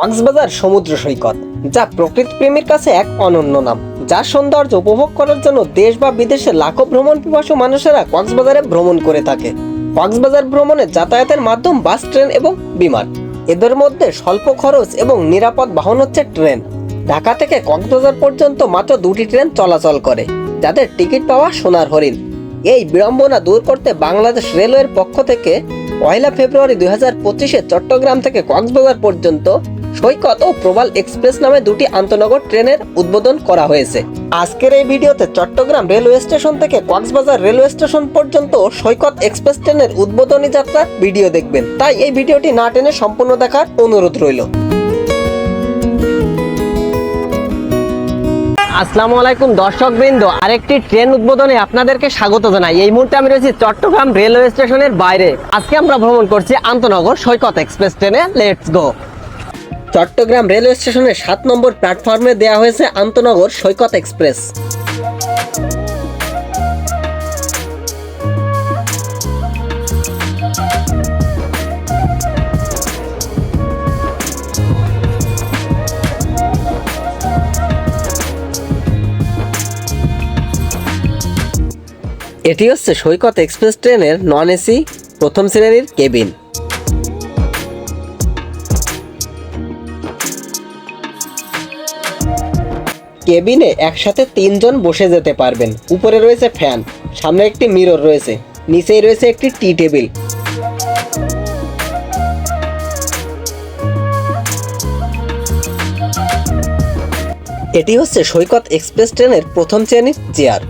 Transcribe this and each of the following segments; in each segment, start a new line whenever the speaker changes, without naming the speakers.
কক্সবাজার সমুদ্র সৈকত, যা প্রকৃতি প্রেমীর কাছে এক অনন্য নাম। যার সৌন্দর্য উপভোগ করার জন্য দেশ বা বিদেশে লাখো ভ্রমণ পিপাসু মানুষেরা কক্সবাজারে ভ্রমণ করে থাকে। কক্সবাজার ভ্রমণে যাতায়াতের মাধ্যম বাস, ট্রেন এবং বিমান। এদের মধ্যে স্বল্প খরচ এবং নিরাপদ বাহন হচ্ছে ট্রেন। ঢাকা থেকে কক্সবাজার পর্যন্ত মাত্র দুটি ট্রেন চলাচল করে, যাদের টিকিট পাওয়া সোনার হরিণ। এই বিড়ম্বনা দূর করতে বাংলাদেশ রেলওয়ের পক্ষ থেকে পয়লা ফেব্রুয়ারি দুই হাজার পঁচিশে চট্টগ্রাম থেকে কক্সবাজার পর্যন্ত সৈকত ও প্রবাল এক্সপ্রেস নামে দুটি আন্তনগর ট্রেনের উদ্বোধন করা হয়েছে। আজকের এই ভিডিওতে চট্টগ্রাম রেলওয়ে স্টেশন থেকে কক্সবাজার রেলওয়ে স্টেশন পর্যন্ত সৈকত এক্সপ্রেস ট্রেনের উদ্বোধনী যাত্রার ভিডিও দেখবেন। তাই এই ভিডিওটি না টেনে সম্পূর্ণ দেখার অনুরোধ রইল। আসসালামু আলাইকুম দর্শক বৃন্দ আরেকটি ট্রেন উদ্বোধনে আপনাদেরকে স্বাগত জানাই। এই মুহূর্তে আমি রয়েছি চট্টগ্রাম রেলওয়ে স্টেশনের বাইরে। আজকে আমরা ভ্রমণ করছি আন্তনগর সৈকত এক্সপ্রেস ট্রেনে। লেটস গো চট্টগ্রাম রেলওয়ে স্টেশনের সাত নম্বর প্ল্যাটফর্মে দেওয়া হয়েছে আন্তনগর সৈকত এক্সপ্রেস। এটি হচ্ছে সৈকত এক্সপ্রেস ট্রেনের নন এসি প্রথম শ্রেণির কেবিন। কেবিনে একসাথে তিনজন বসে যেতে পারবেন। উপরে রয়েছে ফ্যান, সামনে একটি মিরর রয়েছে, নিচেই রয়েছে একটি টি টেবিল। এটি হচ্ছে সৈকত এক্সপ্রেস ট্রেনের প্রথম শ্রেণির চেয়ার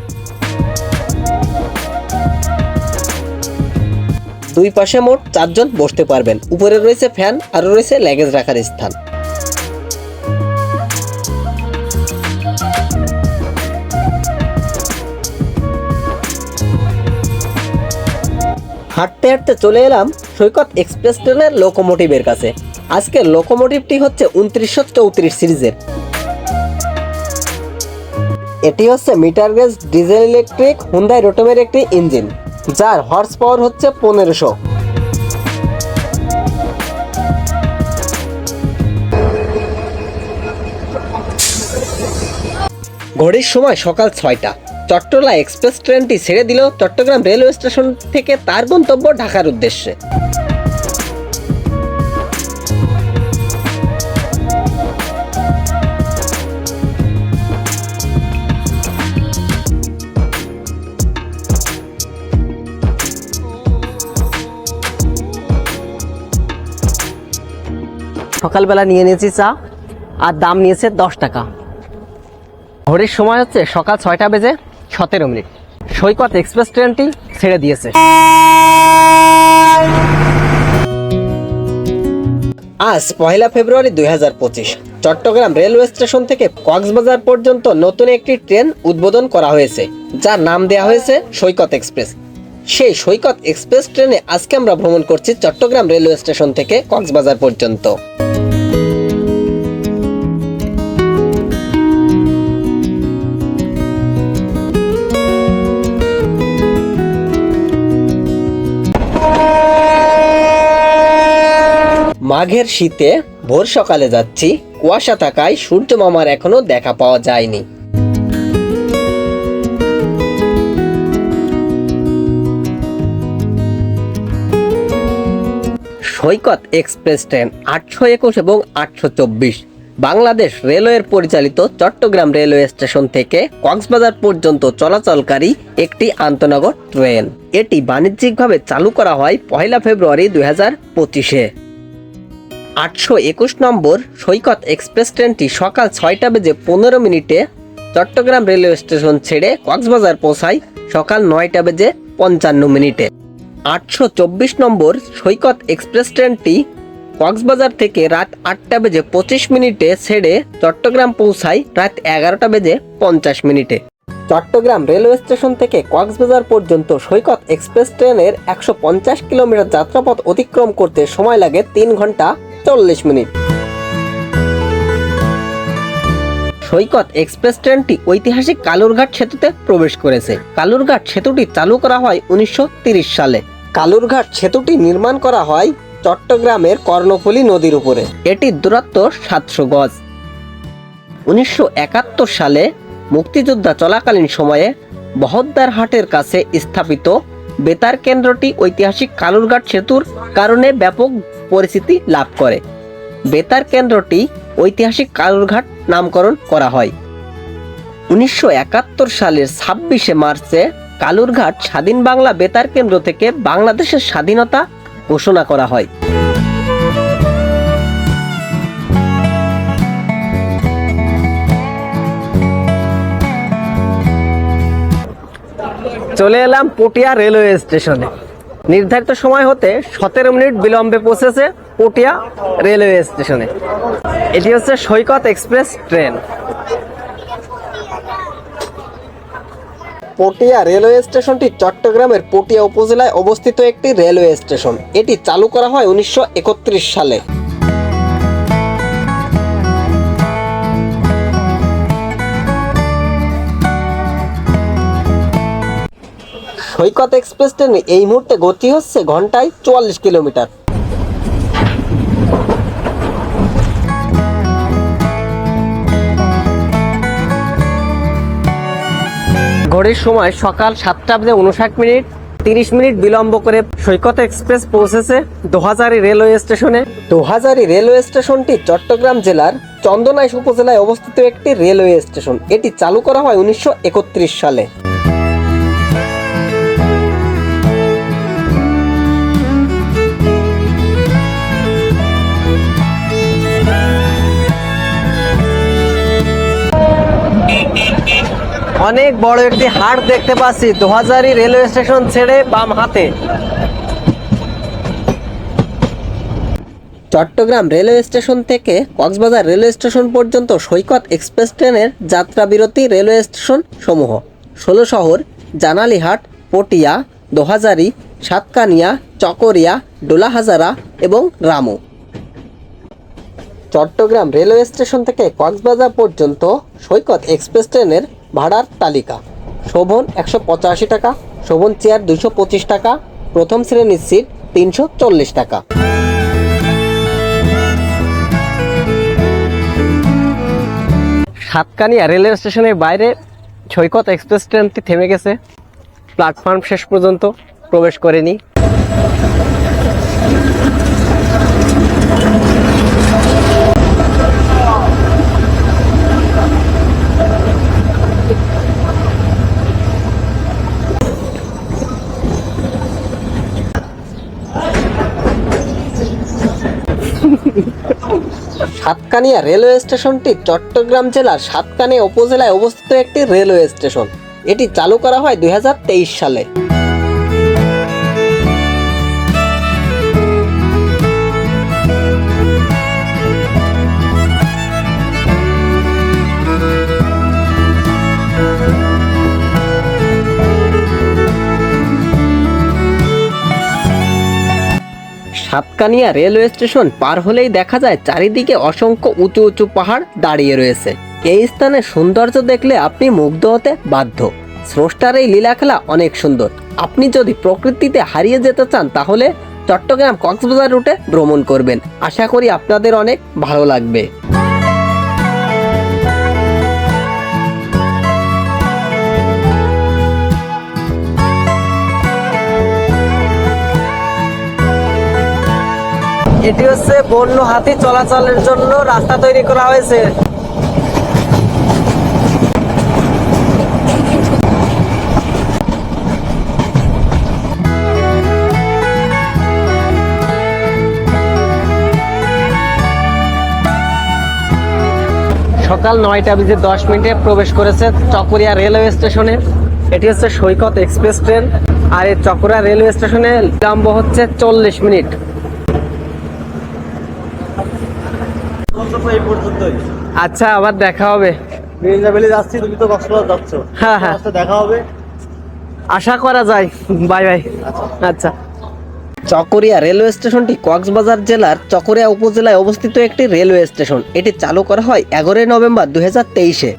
দুই পাশে মোট চারজন বসতে পারবেন। উপরে রয়েছে ফ্যান আর রয়েছে ল্যাগেজ রাখার স্থান। হাঁটতে হাঁটতে চলে এলাম সৈকত এক্সপ্রেস ট্রেনের লোকোমোটিভের কাছে। আজকের লোকোমোটিভটি হচ্ছে উনত্রিশশো চৌত্রিশ সিরিজের। এটি হচ্ছে metre gauge diesel electric Hyundai রোটমের একটি ইঞ্জিন, যার হর্স পাওয়ার হচ্ছে পনেরোশো। ঘড়ির সময় সকাল ছয়টা। চট্টলা এক্সপ্রেস ট্রেনটি ছেড়ে দিল চট্টগ্রাম রেলওয়ে স্টেশন থেকে তার গন্তব্য ঢাকার উদ্দেশ্যে। সকালবেলা নিয়ে নিয়েছি চা, আর দাম নিয়েছে দশ টাকা। ঘড়ির সময় হচ্ছে সকাল ছয়টা বেজে সতেরো মিনিট। সৈকত এক্সপ্রেস ট্রেনটি ছেড়ে দিয়েছে। আজ পয়লা ফেব্রুয়ারি দুই হাজার পঁচিশ, চট্টগ্রাম রেলওয়ে স্টেশন থেকে কক্সবাজার পর্যন্ত নতুন একটি ট্রেন উদ্বোধন করা হয়েছে, যার নাম দেওয়া হয়েছে সৈকত এক্সপ্রেস। সেই সৈকত এক্সপ্রেস ট্রেনে আজকে আমরা ভ্রমণ করছি চট্টগ্রাম রেলওয়ে স্টেশন থেকে কক্সবাজার পর্যন্ত। মাঘের শীতে ভোর সকালে যাচ্ছি। কুয়াশা থাকায় সূর্য মামার এখনও দেখা পাওয়া যায়নি। সৈকত এক্সপ্রেস ট্রেন আটশো একুশ এবং আটশো চব্বিশ। বাংলাদেশ রেলওয়ের পরিচালিত চট্টগ্রাম রেলওয়ে স্টেশন থেকে কক্সবাজার পর্যন্ত চলাচলকারী একটি আন্তনগর ট্রেন। এটি বাণিজ্যিকভাবে চালু করা হয় পয়লা ফেব্রুয়ারি দুই হাজার পঁচিশে। আটশো একুশ নম্বর সৈকত এক্সপ্রেস ট্রেনটি সকাল ছয়টা বেজে পনেরো মিনিটে চট্টগ্রাম রেলওয়ে স্টেশন ছেড়ে কক্সবাজার পৌঁছায় সকাল নয়টা বেজে পঞ্চান্ন মিনিটে। আটশো চব্বিশ নম্বর সৈকত এক্সপ্রেস ট্রেনটি কক্সবাজার থেকে রাত আটটা বেজে পঁচিশ মিনিটে ছেড়ে চট্টগ্রাম পৌঁছায় রাত এগারোটা বেজে পঞ্চাশ মিনিটে। চট্টগ্রাম রেলওয়ে স্টেশন থেকে কক্সবাজার পর্যন্ত সৈকত এক্সপ্রেস ট্রেনের একশো পঞ্চাশ কিলোমিটার যাত্রাপথ অতিক্রম করতে সময় লাগে তিন ঘণ্টা। চল্লিশ মিনিট। সৈকত এক্সপ্রেস ট্রেনটি ঐতিহাসিক কালুরঘাট সেতুতে প্রবেশ করেছে। কালুরঘাট সেতুটি চালু করা হয় উনিশশো সালে। কালুরঘাট সেতুটি নির্মাণ করা হয় চট্টগ্রামের কর্ণফুলী নদীর উপরে। এটির দূরত্ব সাতশো গজ। উনিশশো একাত্তর সালে মুক্তিযোদ্ধা চলাকালীন সময়ে বহদ্দার হাটের কাছে স্থাপিত বেতার কেন্দ্রটি ঐতিহাসিক কালুরঘাট সেতুর কারণে ব্যাপক পরিচিতি লাভ করে। বেতার কেন্দ্রটি ঐতিহাসিক কালুরঘাট নামকরণ করা হয়। উনিশশো একাত্তর সালের ছাব্বিশে মার্চে কালুরঘাট স্বাধীন বাংলা বেতার কেন্দ্র থেকে বাংলাদেশের স্বাধীনতা ঘোষণা করা হয়। চলে এলাম পটিয়া রেলওয়ে স্টেশনে। নির্ধারিত সময় হতে সতেরো মিনিট বিলম্বে পৌঁছেছে পটিয়া রেলওয়ে স্টেশনে। এটি হচ্ছে Saikat express train. Patiya railway স্টেশনটি চট্টগ্রামের পটিয়া উপজেলায় অবস্থিত একটি রেলওয়ে স্টেশন। এটি চালু করা হয় উনিশশো একত্রিশ সালে। সৈকত এক্সপ্রেস ট্রেনে এই মুহূর্তে গতি হচ্ছে ঘন্টায় চুয়াল্লিশ কিলোমিটার। ঘড়ির সময় সকাল সাতটা বেজে উনষাট মিনিট, তিরিশ মিনিট বিলম্ব করে সৈকত এক্সপ্রেস পৌঁছেছে দোহাজারি রেলওয়ে স্টেশনে। দোহাজারি রেলওয়ে স্টেশনটি চট্টগ্রাম জেলার চন্দনাইশ উপজেলায় অবস্থিত একটি রেলওয়ে স্টেশন। এটি চালু করা হয় উনিশশো একত্রিশ সালে। অনেক বড় একটি হাট দেখতে পাচ্ছি দোহাজারি রেলওয়ে স্টেশন ছেড়ে বাম হাতে। চট্টগ্রাম রেলওয়ে স্টেশন থেকে কক্সবাজার রেলওয়ে স্টেশন পর্যন্ত সৈকত এক্সপ্রেস ট্রেনের যাত্রা বিরতি রেলওয়ে স্টেশন সমূহ। ষোলো শহর জানালিহাট পটিয়া, দোহাজারি, সাতকানিয়া, চকরিয়া, ডোলাহাজারা এবং রামু। চট্টগ্রাম রেলওয়ে স্টেশন থেকে কক্সবাজার পর্যন্ত সৈকত এক্সপ্রেস ট্রেনের ভাড়ার তালিকা। শোভন একশো পঁচাশি টাকা, শোভন চেয়ার দুশো পঁচিশ টাকা, প্রথম শ্রেণির সিট তিনশো চল্লিশ টাকা। সাতকানিয়া রেলওয়ে স্টেশনের বাইরে সৈকত এক্সপ্রেস ট্রেনটি থেমে গেছে। প্ল্যাটফর্ম শেষ পর্যন্ত প্রবেশ করেনি। সাতকানিয়া রেলওয়ে স্টেশনটি চট্টগ্রাম জেলার সাতকানিয়া উপজেলায় অবস্থিত একটি রেলওয়ে স্টেশন। এটি চালু করা হয় দুই হাজার তেইশ সালে। সাতকানিয়া রেলওয়ে স্টেশন পার হলেই দেখা যায় চারিদিকে অসংখ্য উঁচু উঁচু পাহাড় দাঁড়িয়ে রয়েছে। এই স্থানের সৌন্দর্য দেখলে আপনি মুগ্ধ হতে বাধ্য। স্রষ্টার এই লীলা খেলা অনেক সুন্দর। আপনি যদি প্রকৃতিতে হারিয়ে যেতে চান, তাহলে চট্টগ্রাম কক্সবাজার রুটে ভ্রমণ করবেন। আশা করি আপনাদের অনেক ভালো লাগবে। এটি হচ্ছে বন্য হাতি চলাচলের জন্য রাস্তা তৈরি করা হয়েছে। সকাল নয়টা বেজে দশ মিনিটে প্রবেশ করেছে চকরিয়া রেলওয়ে স্টেশনে। এটি হচ্ছে সৈকত এক্সপ্রেস ট্রেন। আর এই চকরিয়া রেলওয়ে স্টেশনে বিলম্ব হচ্ছে চল্লিশ মিনিট
গন্তব্য এই পর্যন্তই
আচ্ছা আবার দেখা হবে।
ভ্যালি যাচ্ছি তুমি তো কক্সবাজার যাচ্ছ।
হ্যাঁ, হ্যাঁ।
দেখা হবে।
আশা করা যায়। Bye bye. আচ্ছা। চকরিয়া রেলওয়ে স্টেশনটি কক্সবাজার জেলার চকরিয়া উপজেলায় অবস্থিত একটি রেলওয়ে স্টেশন। এটি চালু করা হয় এগারোই নভেম্বর দু হাজার তেইশে।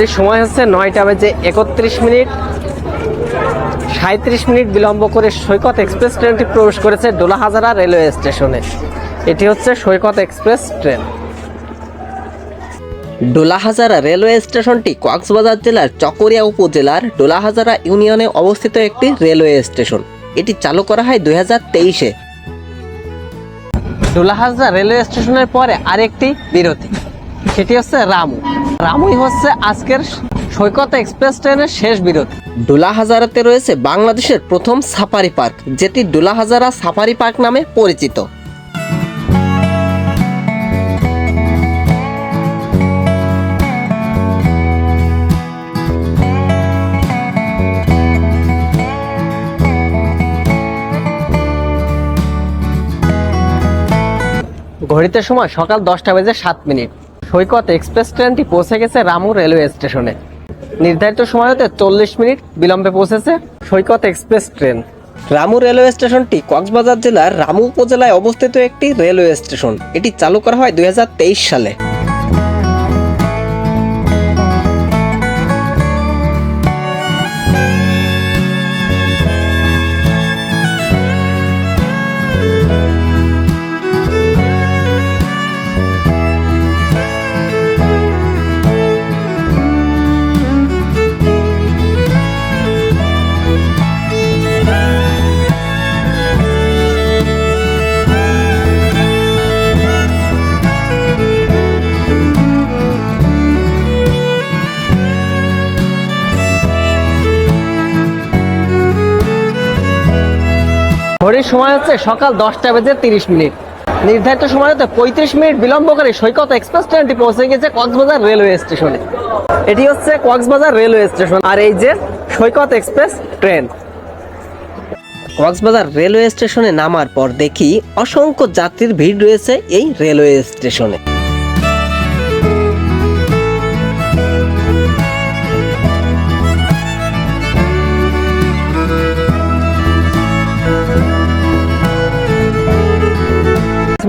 ঘড়ির সময় হচ্ছে নয়টা বেজে একত্রিশ মিনিট। সাঁত্রিশ মিনিট বিলম্ব করে সৈকত এক্সপ্রেস ট্রেনটি প্রবেশ করেছে ডোলাহাজারা রেলওয়ে স্টেশনে। এটি হচ্ছে Saikat express train. Dolahazara railway স্টেশনটি কক্সবাজার জেলার চকরিয়া উপজেলার ডোলাহাজারা ইউনিয়নে অবস্থিত একটি রেলওয়ে স্টেশন। এটি চালু করা হয় দুই হাজার তেইশে। ডোলাহাজারা রেলওয়ে স্টেশনের পরে আরেকটি বিরতি। সেটি হচ্ছে রামু। রামুই হচ্ছে আজকের সৈকত এক্সপ্রেস ট্রেনের শেষ বিরতি। ডোলাহাজারাতে রয়েছে বাংলাদেশের প্রথম সাফারি পার্ক যেটি ডোলাহাজারা সাফারি পার্ক নামে পরিচিত। ঘড়িতে সময় সকাল দশটা বেজে সাত মিনিট। সৈকত এক্সপ্রেস ট্রেনটি পৌঁছে গেছে রামু রেলওয়ে স্টেশনে। নির্ধারিত সময় হতে চল্লিশ মিনিট বিলম্বে পৌঁছেছে Saikat express train. Ramu railway স্টেশনটি কক্সবাজার জেলার রামু উপজেলায় অবস্থিত একটি রেলওয়ে স্টেশন। এটি চালু করা হয় দুই হাজার তেইশ সালে। ঘড়ির সময় হচ্ছে সকাল দশটা বেজে তিরিশ মিনিট। নির্ধারিত সময় হতে পঁয়ত্রিশ মিনিট বিলম্ব করে সৈকত এক্সপ্রেস ট্রেনটি পৌঁছে গেছে কক্সবাজার রেলওয়ে স্টেশনে। এটি হচ্ছে কক্সবাজার রেলওয়ে স্টেশন আর এই যে Saikat express train. Cox's Bazar railway স্টেশনে নামার পর দেখি অসংখ্য যাত্রীর ভিড় রয়েছে এই রেলওয়ে স্টেশনে।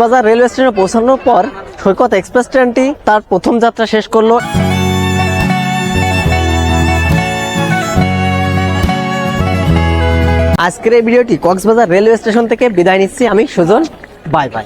কক্সবাজার রেলওয়ে স্টেশনে পৌঁছানোর পর সৈকত এক্সপ্রেস ট্রেনটি তার প্রথম যাত্রা শেষ করল। আজকের এই ভিডিওটি কক্সবাজার রেলওয়ে স্টেশন থেকে বিদায় নিচ্ছি আমি সুজন। Bye bye.